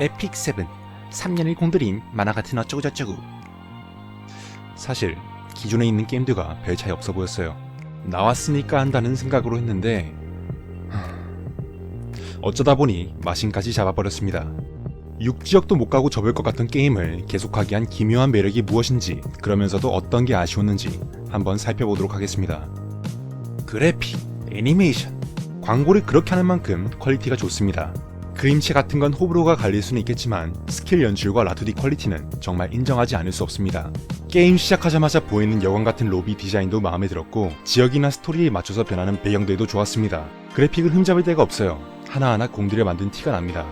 에픽 세븐 3년을 공들인 만화 같은 어쩌고저쩌고. 사실 기존에 있는 게임들과 별 차이 없어 보였어요. 나왔으니까 한다는 생각으로 했는데 하, 어쩌다 보니 마신까지 잡아버렸습니다. 6지역도 못 가고 접을 것 같은 게임을 계속하게 한 기묘한 매력이 무엇인지 그러면서도 어떤 게 아쉬웠는지 한번 살펴보도록 하겠습니다. 그래픽, 애니메이션. 광고를 그렇게 하는 만큼 퀄리티가 좋습니다 그림체 같은 건 호불호가 갈릴 수는 있겠지만 스킬 연출과 라투디 퀄리티는 정말 인정하지 않을 수 없습니다. 게임 시작하자마자 보이는 여관 같은 로비 디자인도 마음에 들었고 지역이나 스토리에 맞춰서 변하는 배경들도 좋았습니다. 그래픽을 흠잡을 데가 없어요. 하나하나 공들여 만든 티가 납니다.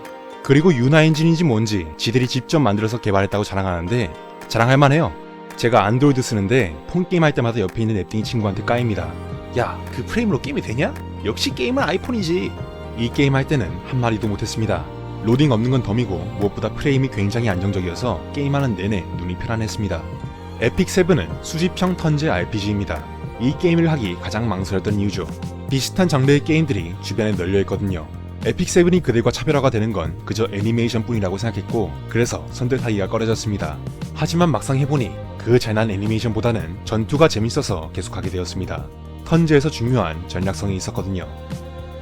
그리고 유나 엔진인지 뭔지 지들이 직접 만들어서 개발했다고 자랑하는데 자랑할 만해요. 제가 안드로이드 쓰는데 폰 게임 할 때마다 옆에 있는 앱딩이 친구한테 까입니다. 야, 그 프레임으로 게임이 되냐? 역시 게임은 아이폰이지. 이 게임 할 때는 한마디도 못했습니다. 로딩 없는 건 덤이고 무엇보다 프레임이 굉장히 안정적이어서 게임하는 내내 눈이 편안했습니다. 에픽 세븐은 수집형 턴제 RPG입니다. 이 게임을 하기 가장 망설였던 이유죠. 비슷한 장르의 게임들이 주변에 널려 있거든요. 에픽 세븐이 그들과 차별화가 되는 건 그저 애니메이션 뿐이라고 생각했고 그래서 선택하기가 꺼려졌습니다. 하지만 막상 해보니 그 잘난 애니메이션보다는 전투가 재밌어서 계속하게 되었습니다. 턴제에서 중요한 전략성이 있었거든요.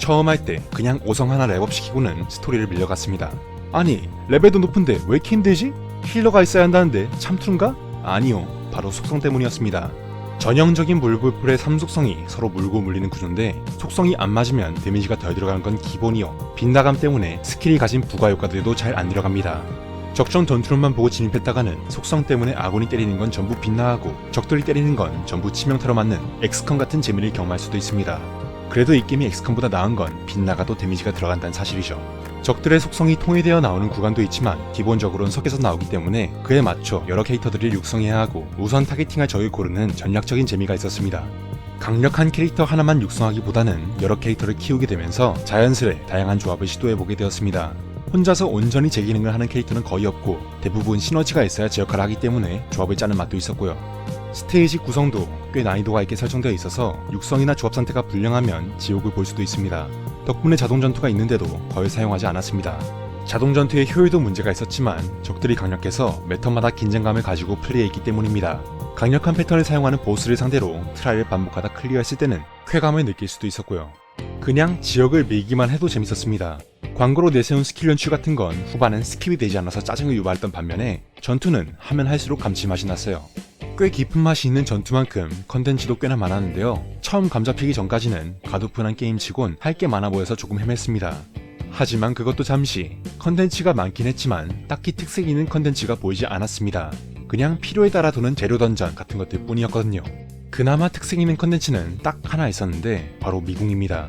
처음 할 때 그냥 5성 하나 랩업 시키고는 스토리를 밀려갔습니다. 아니 레벨도 높은데 왜 이렇게 힘들지? 힐러가 있어야 한다는데 참투인가? 아니요 바로 속성 때문이었습니다. 전형적인 물불풀의 3속성이 서로 물고 물리는 구조인데 속성이 안 맞으면 데미지가 덜 들어가는 건 기본이요. 빗나감 때문에 스킬이 가진 부가 효과들도 잘 안 들어갑니다. 적정 전투력만 보고 진입했다가는 속성 때문에 아군이 때리는 건 전부 빗나가고 적들이 때리는 건 전부 치명타로 맞는 엑스컨 같은 재미를 경험할 수도 있습니다. 그래도 이 게임이 엑스컨보다 나은 건 빗나가도 데미지가 들어간다는 사실이죠. 적들의 속성이 통일되어 나오는 구간도 있지만 기본적으로는 섞여서 나오기 때문에 그에 맞춰 여러 캐릭터들을 육성해야 하고 우선 타겟팅할 적을 고르는 전략적인 재미가 있었습니다. 강력한 캐릭터 하나만 육성하기보다는 여러 캐릭터를 키우게 되면서 자연스레 다양한 조합을 시도해보게 되었습니다. 혼자서 온전히 제 기능을 하는 캐릭터는 거의 없고 대부분 시너지가 있어야 제 역할을 하기 때문에 조합을 짜는 맛도 있었고요. 스테이지 구성도 꽤 난이도가 있게 설정되어 있어서 육성이나 조합 상태가 불량하면 지옥을 볼 수도 있습니다. 덕분에 자동 전투가 있는데도 거의 사용하지 않았습니다. 자동 전투의 효율도 문제가 있었지만 적들이 강력해서 매턴마다 긴장감을 가지고 플레이했기 때문입니다. 강력한 패턴을 사용하는 보스를 상대로 트라이를 반복하다 클리어했을 때는 쾌감을 느낄 수도 있었고요. 그냥 지역을 밀기만 해도 재밌었습니다. 광고로 내세운 스킬 연출 같은 건 후반엔 스킵이 되지 않아서 짜증을 유발했던 반면에 전투는 하면 할수록 감칠맛이 났어요. 꽤 깊은 맛이 있는 전투만큼 컨텐츠도 꽤나 많았는데요. 처음 감잡히기 전까지는 가두푼한 게임치곤 할 게 많아 보여서 조금 헤맸습니다. 하지만 그것도 잠시 컨텐츠가 많긴 했지만 딱히 특색 있는 컨텐츠가 보이지 않았습니다. 그냥 필요에 따라 도는 재료 던전 같은 것들 뿐이었거든요. 그나마 특색 있는 컨텐츠는 딱 하나 있었는데 바로 미궁입니다.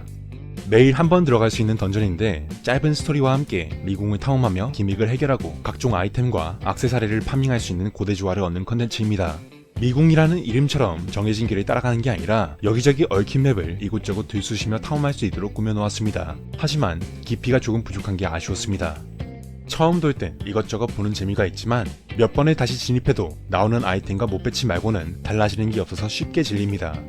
매일 한 번 들어갈 수 있는 던전인데 짧은 스토리와 함께 미궁을 탐험하며 기믹을 해결하고 각종 아이템과 악세사리를 파밍할 수 있는 고대 조화를 얻는 컨텐츠입니다. 미궁이라는 이름처럼 정해진 길을 따라가는 게 아니라 여기저기 얽힌 맵을 이곳저곳 들쑤시며 탐험할 수 있도록 꾸며놓았습니다. 하지만 깊이가 조금 부족한 게 아쉬웠습니다. 처음 돌 땐 이것저것 보는 재미가 있지만 몇 번을 다시 진입해도 나오는 아이템과 못 배치 말고는 달라지는 게 없어서 쉽게 질립니다.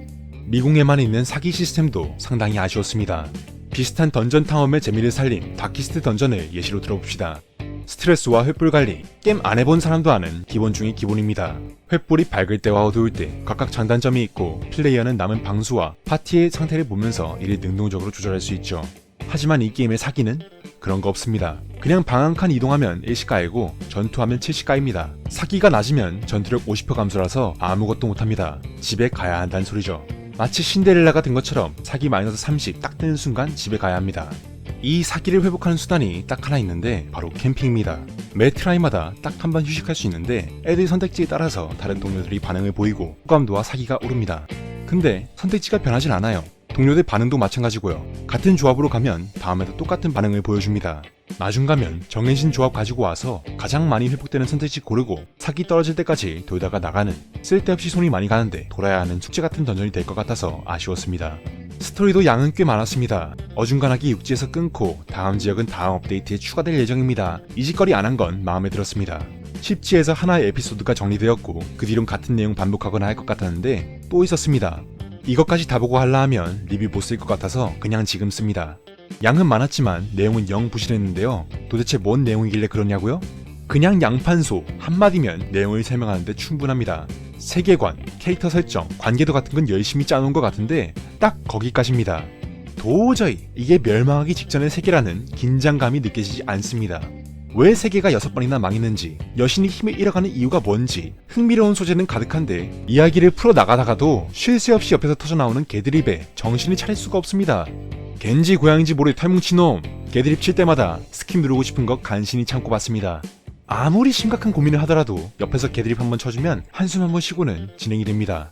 미궁에만 있는 사기 시스템도 상당히 아쉬웠습니다. 비슷한 던전 탐험의 재미를 살린 다키스트 던전을 예시로 들어봅시다. 스트레스와 횃불 관리, 게임 안 해본 사람도 아는 기본 중의 기본입니다. 횃불이 밝을 때와 어두울 때 각각 장단점이 있고 플레이어는 남은 방수와 파티의 상태를 보면서 이를 능동적으로 조절할 수 있죠. 하지만 이 게임의 사기는 그런 거 없습니다. 그냥 방 한 칸 이동하면 1시 까이고 전투하면 7시 까입니다. 사기가 낮으면 전투력 50% 감소라서 아무것도 못합니다. 집에 가야 한다는 소리죠. 마치 신데렐라가 된 것처럼 사기 마이너스 30 딱 뜨는 순간 집에 가야 합니다. 이 사기를 회복하는 수단이 딱 하나 있는데 바로 캠핑입니다. 매 트라이마다 딱 한 번 휴식할 수 있는데 애들 선택지에 따라서 다른 동료들이 반응을 보이고 호감도와 사기가 오릅니다. 근데 선택지가 변하진 않아요. 동료들 반응도 마찬가지고요. 같은 조합으로 가면 다음에도 똑같은 반응을 보여줍니다. 나중 가면 정해진 조합 가지고 와서 가장 많이 회복되는 선택지 고르고 사기 떨어질 때까지 돌다가 나가는 쓸데없이 손이 많이 가는데 돌아야 하는 축제 같은 던전이 될 것 같아서 아쉬웠습니다. 스토리도 양은 꽤 많았습니다. 어중간하게 육지에서 끊고 다음 지역은 다음 업데이트에 추가될 예정입니다. 이 짓거리 안 한 건 마음에 들었습니다. 10지에서 하나의 에피소드가 정리되었고 그 뒤론 같은 내용 반복하거나 할 것 같았는데 또 있었습니다. 이것까지 다 보고 할라 하면 리뷰 못 쓸 것 같아서 그냥 지금 씁니다. 양은 많았지만 내용은 영 부실했는데요. 도대체 뭔 내용이길래 그러냐고요? 그냥 양판소 한마디면 내용을 설명하는데 충분합니다. 세계관, 캐릭터 설정, 관계도 같은 건 열심히 짜놓은 것 같은데 딱 거기까지입니다. 도저히 이게 멸망하기 직전의 세계라는 긴장감이 느껴지지 않습니다. 왜 세계가 여섯 번이나 망했는지, 여신이 힘을 잃어가는 이유가 뭔지 흥미로운 소재는 가득한데 이야기를 풀어 나가다가도 쉴 새 없이 옆에서 터져나오는 개드립에 정신을 차릴 수가 없습니다. 겐지 고양인지 모를 털뭉치놈 개드립 칠 때마다 스킵 누르고 싶은 거 간신히 참고 봤습니다. 아무리 심각한 고민을 하더라도 옆에서 개드립 한번 쳐주면 한숨 한번 쉬고는 진행이 됩니다.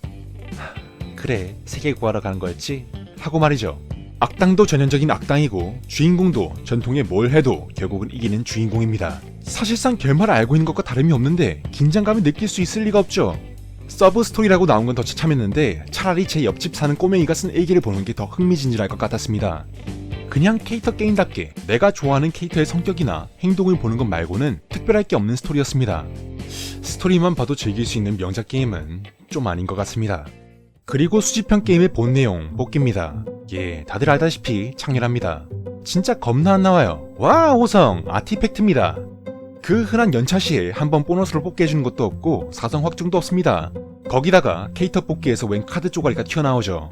하, 그래 세계 구하러 가는 거였지? 하고 말이죠. 악당도 전형적인 악당이고 주인공도 전통에 뭘 해도 결국은 이기는 주인공입니다. 사실상 결말을 알고 있는 것과 다름이 없는데 긴장감을 느낄 수 있을 리가 없죠. 서브 스토리라고 나온 건더 참했는데 차라리 제 옆집 사는 꼬맹이가 쓴 일기를 보는 게 더 흥미진진할 것 같았습니다. 그냥 캐릭터 게임답게 내가 좋아하는 캐릭터의 성격이나 행동을 보는 것 말고는 특별할 게 없는 스토리였습니다. 스토리만 봐도 즐길 수 있는 명작 게임은 좀 아닌 것 같습니다. 그리고 수집형 게임의 본 내용 뽑기입니다. 예, 다들 알다시피 창렬합니다. 진짜 겁나 안 나와요. 와, 오성 아티팩트입니다. 그 흔한 연차 시에 한번 보너스로 뽑게 해주는 것도 없고 사성 확증도 없습니다. 거기다가 캐릭터 뽑기에서 웬 카드 쪼가리가 튀어나오죠.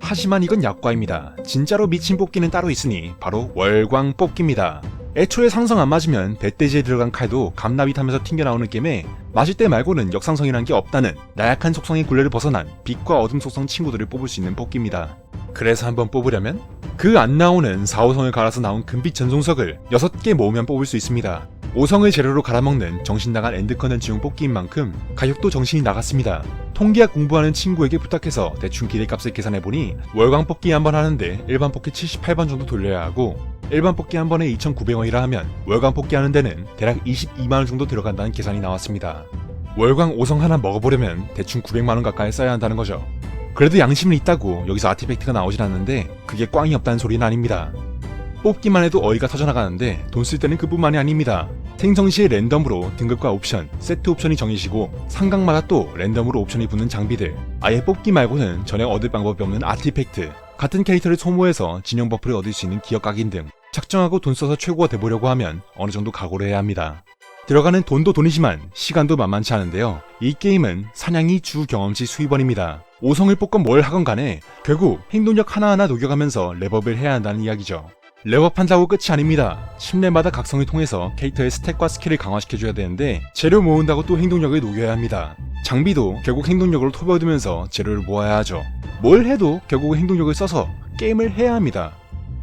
하지만 이건 약과입니다. 진짜로 미친 뽑기는 따로 있으니 바로 월광 뽑기입니다. 애초에 상성 안 맞으면 배돼지에 들어간 칼도 감나비 타면서 튕겨나오는 게임에 맞을 때 말고는 역상성이란 게 없다는 나약한 속성의 굴레를 벗어난 빛과 어둠 속성 친구들을 뽑을 수 있는 뽑기입니다. 그래서 한번 뽑으려면 그 안 나오는 4, 5성을 갈아서 나온 금빛 전송석을 6개 모으면 뽑을 수 있습니다. 5성을 재료로 갈아먹는 정신 나간 엔드 컨텐츠용 뽑기인 만큼 가격도 정신이 나갔습니다. 통계학 공부하는 친구에게 부탁해서 대충 기대값을 계산해보니 월광 뽑기 한 번 하는데 일반 뽑기 78번 정도 돌려야 하고 일반 뽑기 한 번에 2,900원이라 하면 월광 뽑기 하는 데는 대략 22만원 정도 들어간다는 계산이 나왔습니다. 월광 5성 하나 먹어보려면 대충 900만원 가까이 써야 한다는 거죠. 그래도 양심은 있다고 여기서 아티팩트가 나오진 않는데 그게 꽝이 없다는 소리는 아닙니다. 뽑기만 해도 어이가 터져나가는데 돈 쓸 때는 그뿐만이 아닙니다. 생성 시에 랜덤으로 등급과 옵션, 세트 옵션이 정해지고 상강마다 또 랜덤으로 옵션이 붙는 장비들 아예 뽑기 말고는 전에 얻을 방법이 없는 아티팩트 같은 캐릭터를 소모해서 진영 버프를 얻을 수 있는 기억 각인 등 작정하고 돈 써서 최고가 돼보려고 하면 어느 정도 각오를 해야 합니다. 들어가는 돈도 돈이지만 시간도 만만치 않은데요. 이 게임은 사냥이 주 경험치 수입원입니다. 5성을 뽑건 뭘 하건 간에 결국 행동력 하나하나 녹여가면서 랩업을 해야 한다는 이야기죠. 랩업한다고 끝이 아닙니다. 10렙마다 각성을 통해서 캐릭터의 스탯과 스킬을 강화시켜줘야 되는데 재료 모은다고 또 행동력을 녹여야 합니다. 장비도 결국 행동력으로 토벌두면서 재료를 모아야 하죠. 뭘 해도 결국 행동력을 써서 게임을 해야 합니다.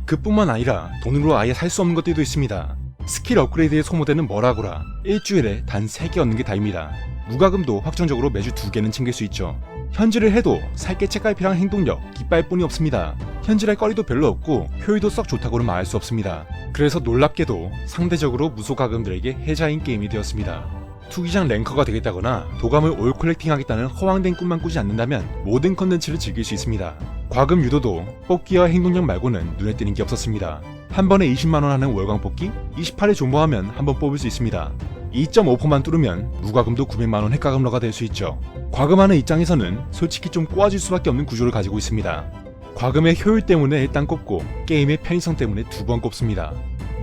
그뿐만 아니라 돈으로 아예 살 수 없는 것들도 있습니다. 스킬 업그레이드에 소모되는 뭐라고라 일주일에 단 3개 얻는 게 다입니다. 무과금도 확정적으로 매주 2개는 챙길 수 있죠. 현질을 해도 살게 책갈피랑 행동력, 깃발뿐이 없습니다. 현질할 거리도 별로 없고 효율도 썩 좋다고는 말할 수 없습니다. 그래서 놀랍게도 상대적으로 무소가금들에게 해자인 게임이 되었습니다. 투기장 랭커가 되겠다거나 도감을 올 컬렉팅하겠다는 허황된 꿈만 꾸지 않는다면 모든 컨텐츠를 즐길 수 있습니다. 과금 유도도 뽑기와 행동력 말고는 눈에 띄는 게 없었습니다. 한 번에 20만원 하는 월광 뽑기, 28회 존버하면 한 번 뽑을 수 있습니다. 2.5%만 뚫으면 무과금도 900만원 획과금러가 될 수 있죠. 과금하는 입장에서는 솔직히 좀 꼬아질 수밖에 없는 구조를 가지고 있습니다. 과금의 효율 때문에 일단 꼽고 게임의 편의성 때문에 두 번 꼽습니다.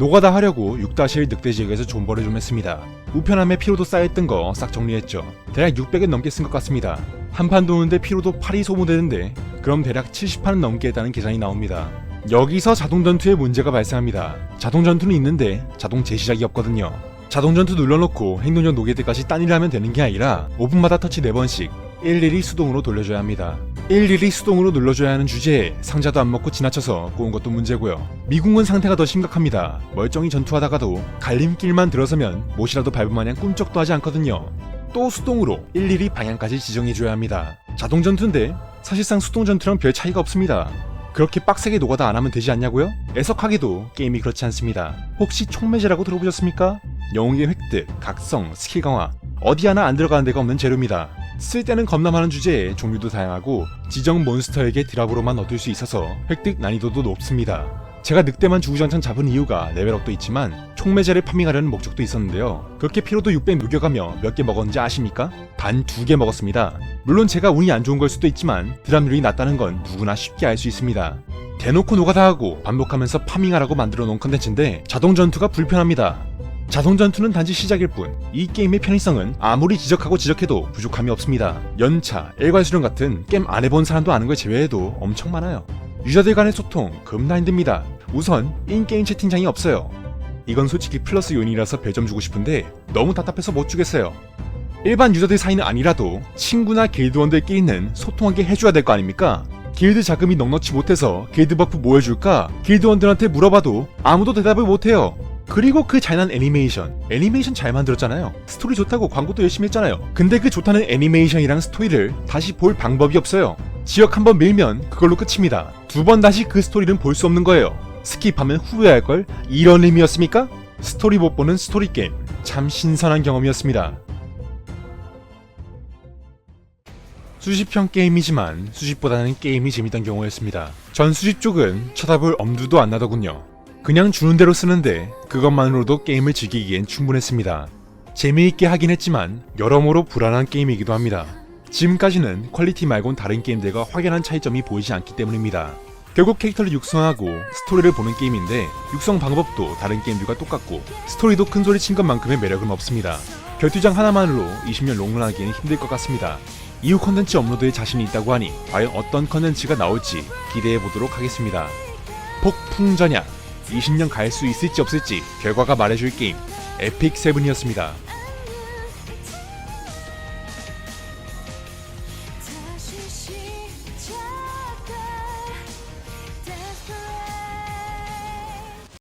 노가다 하려고 6-1 늑대 지역에서 존버를 좀 했습니다. 우편함에 피로도 쌓여있던 거 싹 정리했죠. 대략 600은 넘게 쓴 것 같습니다. 한 판 도는데 피로도 8이 소모되는데 그럼 대략 70판은 넘게 했다는 계산이 나옵니다. 여기서 자동 전투에 문제가 발생합니다. 자동 전투는 있는데 자동 재시작이 없거든요. 자동 전투 눌러놓고 행동력 때까지 딴 일을 하면 되는 게 아니라 5분마다 터치 4번씩 일일이 수동으로 돌려줘야 합니다. 일일이 수동으로 눌러줘야 하는 주제에 상자도 안 먹고 지나쳐서 꼬은 것도 문제고요. 미궁은 상태가 더 심각합니다. 멀쩡히 전투하다가도 갈림길만 들어서면 못이라도 밟은 마냥 꿈쩍도 하지 않거든요. 또 수동으로 일일이 방향까지 지정해줘야 합니다. 자동 전투인데 사실상 수동 전투랑 별 차이가 없습니다. 그렇게 빡세게 노가다 안 하면 되지 않냐고요? 애석하게도 게임이 그렇지 않습니다. 혹시 총매제라고 들어보셨습니까? 영웅의 획득, 각성, 스킬 강화 어디 하나 안 들어가는 데가 없는 재료입니다. 쓸 때는 겁나 많은 주제에 종류도 다양하고 지정 몬스터에게 드랍으로만 얻을 수 있어서 획득 난이도도 높습니다. 제가 늑대만 주구장창 잡은 이유가 레벨업도 있지만 총매제를 파밍하려는 목적도 있었는데요. 그렇게 피로도 600 녹여가며 몇 개 먹었는지 아십니까? 단 두 개 먹었습니다. 물론 제가 운이 안 좋은 걸 수도 있지만 드랍률이 낮다는 건 누구나 쉽게 알 수 있습니다. 대놓고 노가다 하고 반복하면서 파밍하라고 만들어 놓은 컨텐츠인데 자동 전투가 불편합니다. 자동 전투는 단지 시작일 뿐, 이 게임의 편의성은 아무리 지적하고 지적해도 부족함이 없습니다. 연차, 일괄수령 같은 게임 안 해본 사람도 아는 걸 제외해도 엄청 많아요. 유저들 간의 소통, 겁나 힘듭니다. 우선, 인게임 채팅창이 없어요. 이건 솔직히 플러스 요인이라서 별점 주고 싶은데, 너무 답답해서 못 주겠어요. 일반 유저들 사이는 아니라도, 친구나 길드원들끼리는 소통하게 해줘야 될 거 아닙니까? 길드 자금이 넉넉치 못해서 길드 버프 뭐 해줄까? 길드원들한테 물어봐도 아무도 대답을 못해요. 그리고 그 잘난 애니메이션. 애니메이션 잘 만들었잖아요. 스토리 좋다고 광고도 열심히 했잖아요. 근데 그 좋다는 애니메이션이랑 스토리를 다시 볼 방법이 없어요. 지역 한번 밀면 그걸로 끝입니다. 두 번 다시 그 스토리는 볼 수 없는 거예요. 스킵하면 후회할 걸 이런 의미였습니까? 스토리 못 보는 스토리 게임. 참 신선한 경험이었습니다. 수집형 게임이지만 수집보다는 게임이 재밌던 경우였습니다. 전 수집 쪽은 쳐다볼 엄두도 안 나더군요. 그냥 주는 대로 쓰는데 그것만으로도 게임을 즐기기엔 충분했습니다. 재미있게 하긴 했지만 여러모로 불안한 게임이기도 합니다. 지금까지는 퀄리티 말곤 다른 게임들과 확연한 차이점이 보이지 않기 때문입니다. 결국 캐릭터를 육성하고 스토리를 보는 게임인데 육성 방법도 다른 게임들과 똑같고 스토리도 큰 소리 친 것만큼의 매력은 없습니다. 결투장 하나만으로 20년 롱런하기엔 힘들 것 같습니다. 이후 컨텐츠 업로드에 자신이 있다고 하니 과연 어떤 컨텐츠가 나올지 기대해 보도록 하겠습니다. 폭풍전야 20년 갈 수 있을지 없을지 결과가 말해줄 게임 에픽 세븐이었습니다.